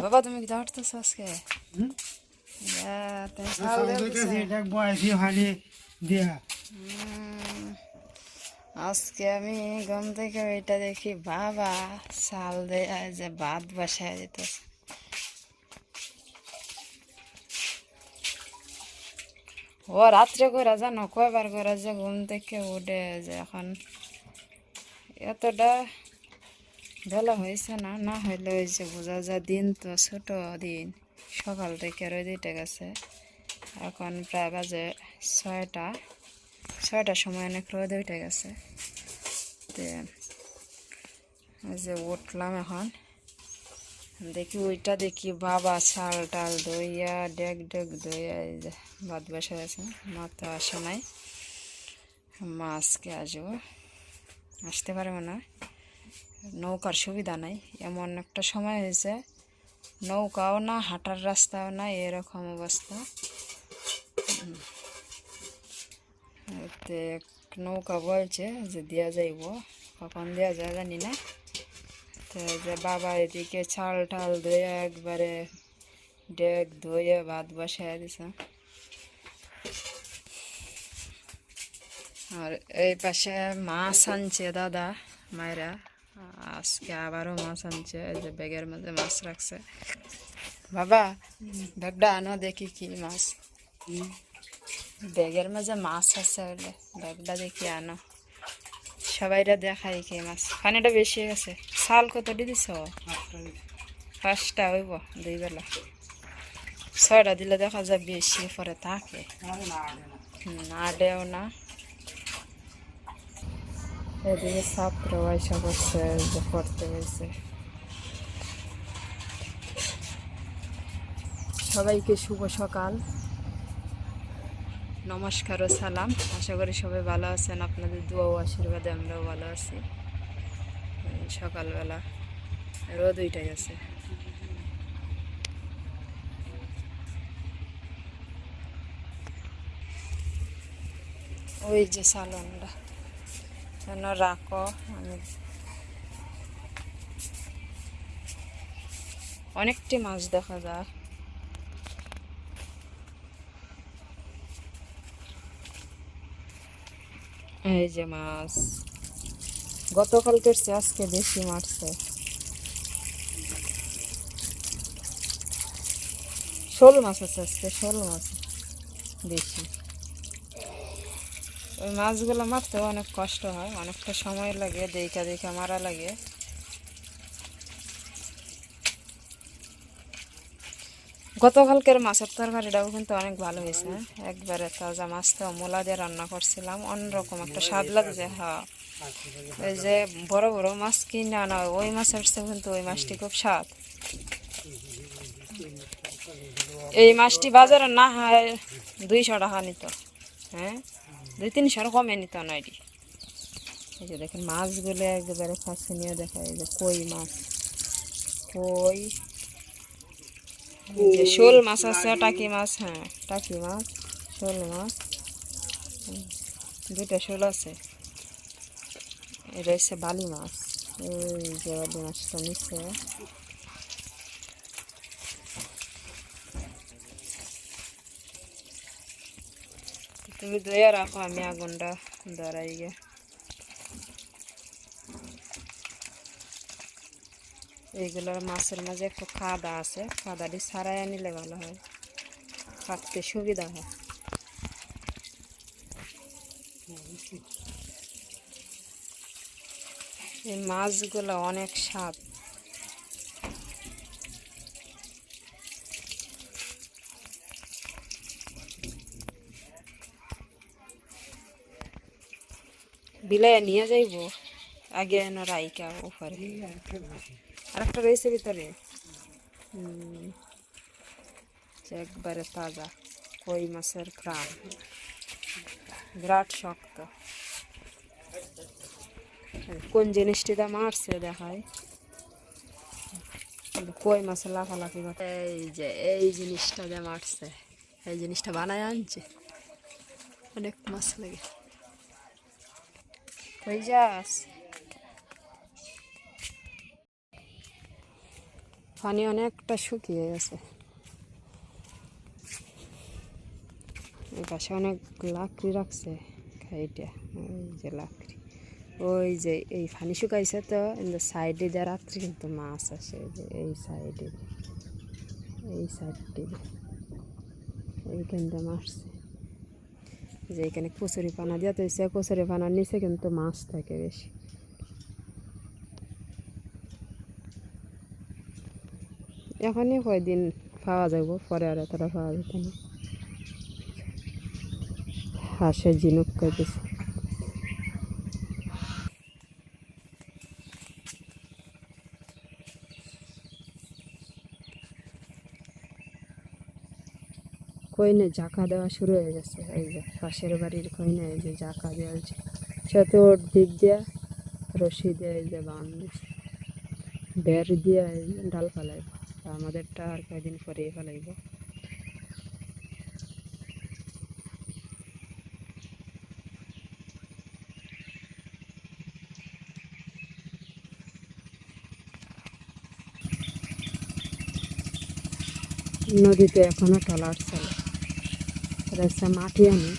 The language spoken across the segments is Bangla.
বাবা তুমি কি ধরতেছো আজকে? এটা আজকে আমি ঘুম থেকে ওইটা দেখি বাবা শাল দেয়া যে ভাত বসায় দিতেছে ও রাত্রে করে জানো কয়বার করে যে ঘুম থেকে উঠে যে এখন এতটা বেলা হয়েছে না না হইলে যে বোঝা যায় দিন তো ছোট দিন। সকাল থেকে রোদ উঠে গেছে। এখন প্রায় বাজে ছয়টা। ছয়টার সময় অনেক রোদ উঠে গেছে। যে উঠলাম এখন। দেখি ওইটা দেখি বাবা চাল টাল দইয়া ডেক ডেক দইয়া এই যে ভাত বসে গেছে মা তো আসে নাই। মা আজকে আসব। আসতে পারে মনে হয় নৌকার সুবিধা নাই। এমন একটা সময় হয়েছে, নৌকাও না, হাঁটার রাস্তাও না, এরকম অবস্থা। নৌকা বলছে যে দেওয়া যাইব, কখন দেওয়া যায় জানি না। তো যে বাবা এদিকে চাল টাল ধুয়ে একবারে ডেক ধুয়ে ভাত বসায় দিছে। আর এই পাশে মাছ আনছে দাদা, মায়েরা। আজকে আবারও মাছ আনছে যে ব্যাগের মধ্যে মাছ রাখছে। বাবা ব্যাগটা আনো দেখি কি মাছ। ব্যাগের মাঝে মাছ আছে বলে ব্যাগটা দেখি আনো। সবাইরা দেখাই কি মাছ। পানিটা বেশি হয়ে গেছে। শাল কতটি দিছ? পাঁচটা হইব দুই বেলা। ছয়টা দিলে দেখা যায় বেশি পরে থাকে। না দেও না। এদিকে ছাত্র পয়সা করছে যে পড়তে হয়েছে সবাইকে শুভ সকাল নমস্কার ও সালাম আশা করি সবাই ভালো আছেন আপনাদের দোয়া ও আশীর্বাদে আমরাও ভালো আছি সকালবেলা রোদ উঠে গেছে ওই যে সালনটা যেন রাখো, আমি অনেকটি মাছ দেখা যায়। এই যে মাছ। গতকালকের চেয়ে আজকে বেশি মারছে। শোল মাছ আছে আজকে, শোল মাছ বেশি। ওই মাছগুলো মারতে অনেক কষ্ট হয় অনেকটা সময় লাগে দেখা দেখা মারা লাগে। গতকালকের মাছের তরকারিটাও কিন্তু অনেক ভালো হয়েছে হ্যাঁ? একবারে তাজা মাছ তো মোলা দিয়ে রান্না করছিলাম অন্যরকম একটা স্বাদ লাগছে হ্যাঁ। ওই যে বড় বড় মাছ কিনে আনা হয়, ওই মাছের কিন্তু ওই মাছটি খুব স্বাদ। এই মাছটি বাজারে না হয় দুইশো টাকা নিত হ্যাঁ? দুই তিনশোর কমে নিত না এই যে দেখেন, মাছগুলো একেবারে কাছে নিয়ে দেখা এই যে কই মাছ। কই? যে শোল মাছ আছে, টাকি মাছ হ্যাঁ টাকি মাছ, শোল মাছ। দুইটা শোল আছে। এটা হচ্ছে বালি মাছ। এই যে বালি মাছটা নিচ্ছে তুমি দইয়া রাখো আমি আগুনটা ধরাই গে এইগুলোর মাছের মাঝে একটু কাদা আছে কাদাটি ছাড়াই আনিলে ভালো হয় কাটতে সুবিধা হয় এই মাছগুলো অনেক স্বাদ বিলাই নিয়ে যাইব, আগে এনে রাইকা উপরে। আর একটা রয়েছে ভিতরে। একবারে তাজা কই মাছের প্রাণ বিরাট শক্ত। কোন জিনিসটিতে মারছে দেখায় কই মাছে লাফালাফি এই যে, এই জিনিসটা যে মারছে, এই জিনিসটা বানায় আনছে। অনেক মাছ লাগে। কই যাস পানি অনেকটা শুকিয়ে গেছে। এই পাশে অনেক লাকড়ি রাখছে খাইটা, ওই যে লাকড়ি। ওই যে এই পানি শুকাইছে তো সাইডে দিয়ে রাত্রি কিন্তু মাছ আসে, এই যে এই সাইডে। এই সাইডটি এইখান দিয়ে মারছে। যে এখানে কচুরি পানা দিয়ে তৈছে কচুরি পানার নিচে কিন্তু মাছ থাকে বেশি। এখনই কয়দিন পাওয়া যাব পরে আর এতটা পাওয়া যেত না। হাসে ঝিনুক করতেছে কইনে জাকা দেওয়া শুরু হয়ে গেছে। এই যে পাশের বাড়ির কইনে এই যে জাকা দেওয়া হয়েছে। চতুর দিক দিয়া রশি দিয়ে এই যে দিছে বের দিয়ে ডাল ফেলাইব। আমাদেরটা আর কয়েকদিন পরে ফেলাইব। নদীতে এখনও টলার চলে রাস্তা মাটি আনি।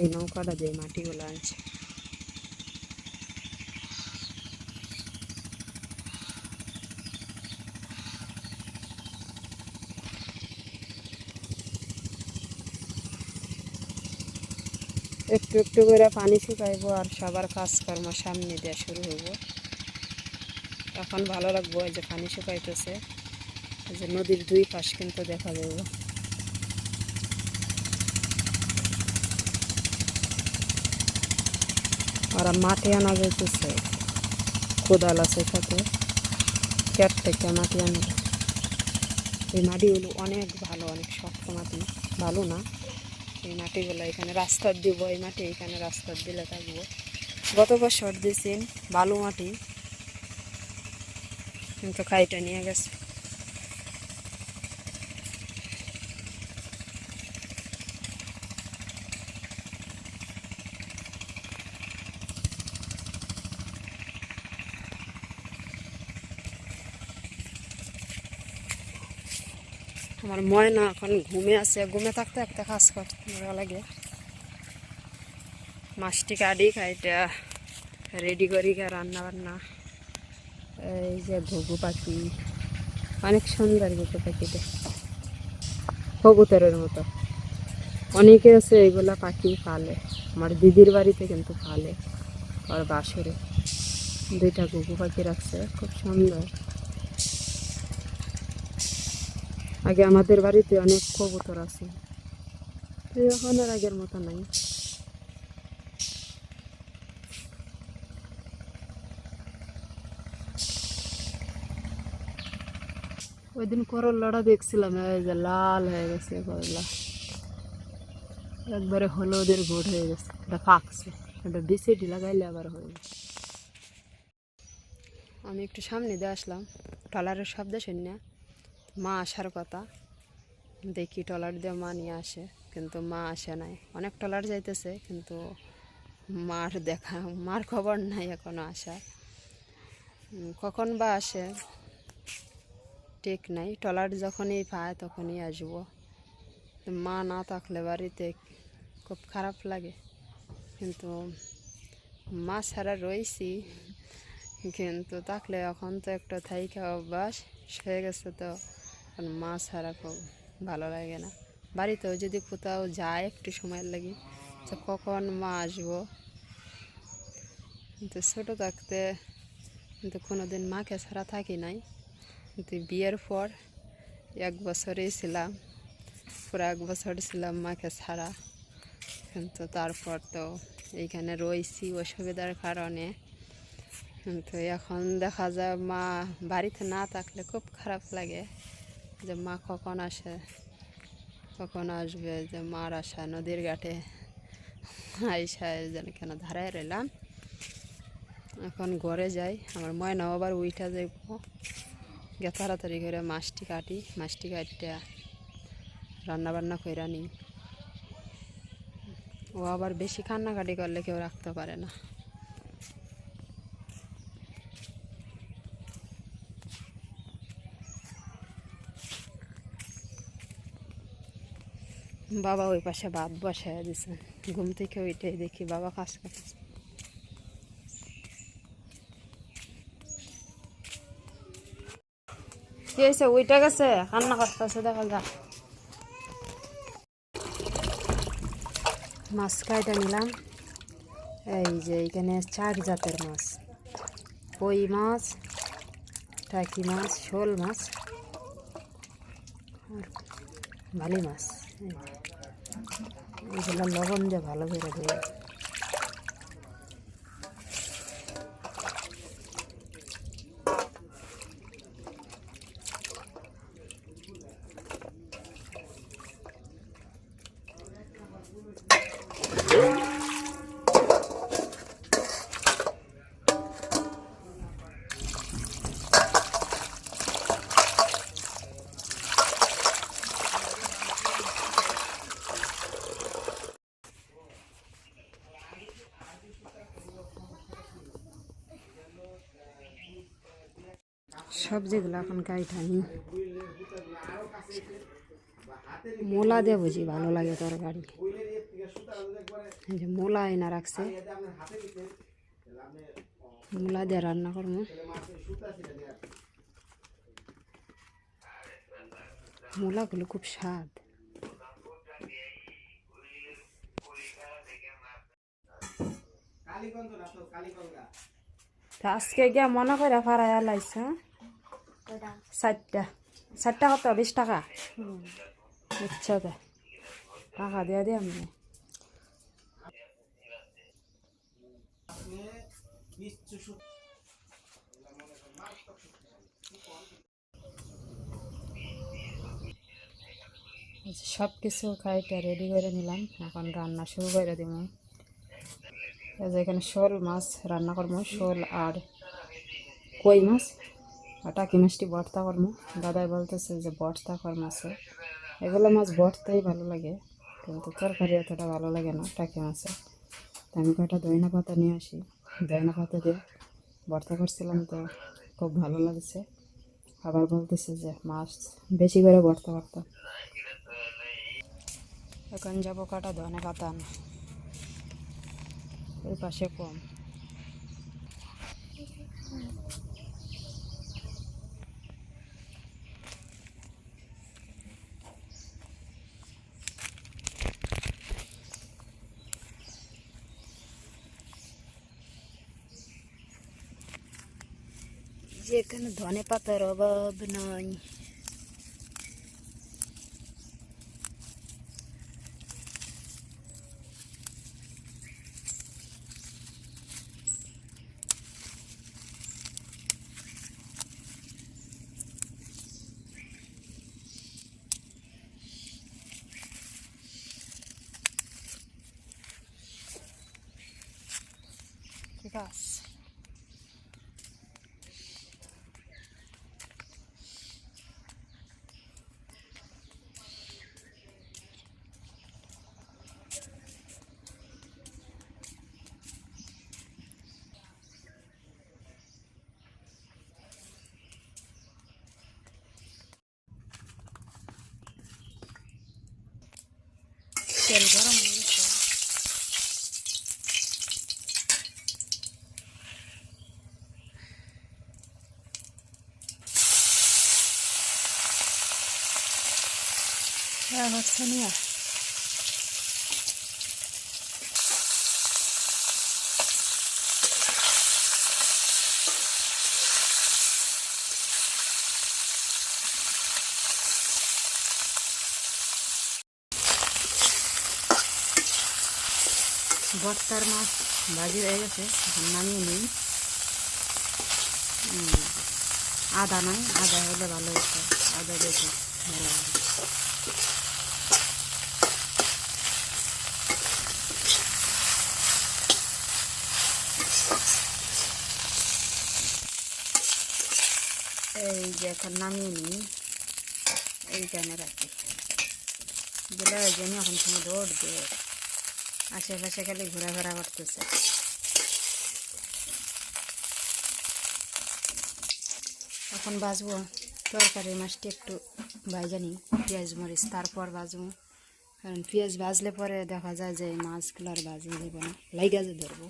এই নৌকাটা দিয়ে মাটিগুলো আনছে। একটু একটু করে পানি শুকাইব আর সবার কাজকর্ম সামনে দেওয়া শুরু হইব। এখন ভালো লাগবো যে পানি শুকাইতেছে। যে নদীর দুই পাশ কিন্তু দেখা যাবে আর মাটি আনা যাইতেছে। কোদাল আছে সাথে ক্যাট থেকে মাটি আনা। এই মাটিগুলো অনেক ভালো, অনেক শক্ত মাটি। ভালো না? এই মাটিগুলো এখানে রাস্তার দিব, এই মাটি এখানে রাস্তার দিলে থাকব। গত বছর দিয়েছেন বালু মাটি। কিন্তু খাইটা নিয়ে গেছে। আমার ময়না এখন ঘুমে আছে, ঘুমে থাকতে একটা কাজ করতে লাগে। মাছটি কাটি খাইটা রেডি করি রান্না বান্না। এই যে ঘুঘু পাখি, অনেক সুন্দর ঘুঘু পাখিটা। কবুতরের মতো। অনেকে আছে এগুলা পাখি পালে। আমার দিদির বাড়িতে কিন্তু পালে আর বাসরে। দুইটা ঘুঘু পাখি রাখছে, খুব সুন্দর। আগে আমাদের বাড়িতে অনেক কবুতর আছে। এখন আর আগের মতো নাই। ওই দিন করলাটা দেখছিলাম, এই যে লাল হয়ে গেছে করলা। একবারে হলুদের গোট হয়ে গেছে, এটা ফাঁকছে এটা বিসিটি লাগাইলে আবার হয়ে গেছে। আমি একটু সামনে দিয়ে আসলাম টলারের শব্দ শুনে মা আসার কথা। দেখি টলার দিয়ে মা নিয়ে আসে, কিন্তু মা আসে নাই। অনেক টলার যাইতেছে, কিন্তু মার দেখা, মার খবর নাই এখনও আসার। কখন বা আসে, ঠিক নাই। টলার যখনই পায় তখনই আসব। মা না থাকলে বাড়িতে খুব খারাপ লাগে। কিন্তু মা ছাড়া রয়েছি কিন্তু থাকলে এখন তো একটা থাইকা অভ্যাস হয়ে গেছে তো। এখন মা ছাড়া খুব ভালো লাগে না। বাড়িতেও যদি কোথাও যায় একটু সময় লাগে, তো কখন মা আসব? কিন্তু ছোটো থাকতে কিন্তু কোনো দিন মাকে ছাড়া থাকি নাই। কিন্তু বিয়ের পর এক বছরেই ছিলাম, পুরো এক বছর ছিলাম মাকে ছাড়া। কিন্তু তারপর তো এইখানে রয়েছি অসুবিধার কারণে। কিন্তু এখন দেখা যায় মা বাড়িতে না থাকলে খুব খারাপ লাগে। যে মা কখন আসে? কখন আসবে? যে মার আসা নদীর ঘাটে। আইসা যেন কেন ধারায় রইলাম। এখন ঘরে যাই। আমার ময়নাও আবার উইটা যাইব গে তাড়াতাড়ি করে মাছটি কাটি। মাছটি কাটতে রান্না বান্না কইরা নিই। ও আবার বেশি কান্নাকাটি করলে কেউ রাখতে পারে না। বাবা ওই পাশে ভাত বসায় দিছে। ঘুম থেকে ওইটাই দেখি বাবা কাজ করতেছে। কি হয়েছে? ওইটা গেছে? কান্না করতেছে, দেখা যা মাছ কাইটা নিলাম? এই যে এইখানে চার জাতের মাছ। কই মাছ? টাকি মাছ, শোল মাছ। আর ভালি মাছ। এগুলো লবণ দিয়ে ভালো করে ধুয়ে সবজিগুলো এখন কাইটা নি মোলা দিয়ে বুঝি ভালো লাগে তরকারি। যে মোলা এনে রাখছে। মোলা দিয়ে রান্না করব। মূলাগুলো খুব স্বাদ। আজকে গিয়া মনে করে ফারাই লাইছে ষাটটা ষাটটা কত বিশ টাকা। আচ্ছা টাকা দিয়ে দিয়ে আমি। সব কিছু খাইটা রেডি করে নিলাম। এখন রান্না শুরু করে দিব এখানে শোল মাছ রান্না করব। শোল আর কই মাছ? টাকি মাছটি ভর্তা করব দাদাই বলতেছে যে ভর্তা কর মাছে এগুলো মাছ ভর্তাই ভালো লাগে, কিন্তু তরকারি অতটা ভালো লাগে না, টাকি মাছে। তো আমি কয়টা দইনা পাতা নিয়ে আসি। দইনা পাতা দিয়ে ভর্তা করছিলাম তো খুব ভালো লাগছে। আবার বলতেছে যে মাছ বেশি করে ভর্তা করতাম এখন যাব কাটা ধনে পাতা আনা ওই পাশে কম। যেখানে ধনে পাতার অভাব নয় ঠিক তেল গরম হয়ে গেছে হ্যাঁ হচ্ছে নিয়ে ভর্তার মাছ ভাজি হয়ে গেছে, এখন নামিয়ে নিই। আদা নয় আদা হলে ভালো হতো, আদা বেশি ভালো এই যে এখন নামিয়ে নিই, এইখানে রাখি। দিলে ওই এখন সময় দৌড় দিয়ে আশেপাশে খালি ঘোরাফেরা করতেছে। এখন বাজবো তরকারি মাছটি একটু ভাজা নিই, পেঁয়াজ মরিচ, তারপর বাজবো। কারণ পেঁয়াজ বাজলে পরে দেখা যায় যে মাছগুলো আর ভাজি দেবো না লাইগাজে ধরবো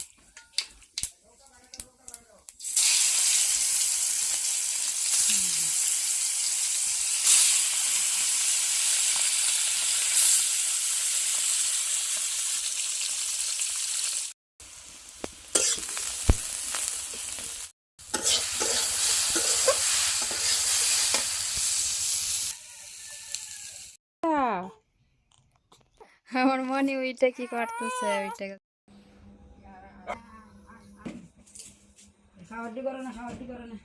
আমার মনে ওইটা কি করতেছে ওইটা সাহায্য করো না সাহায্য করো না।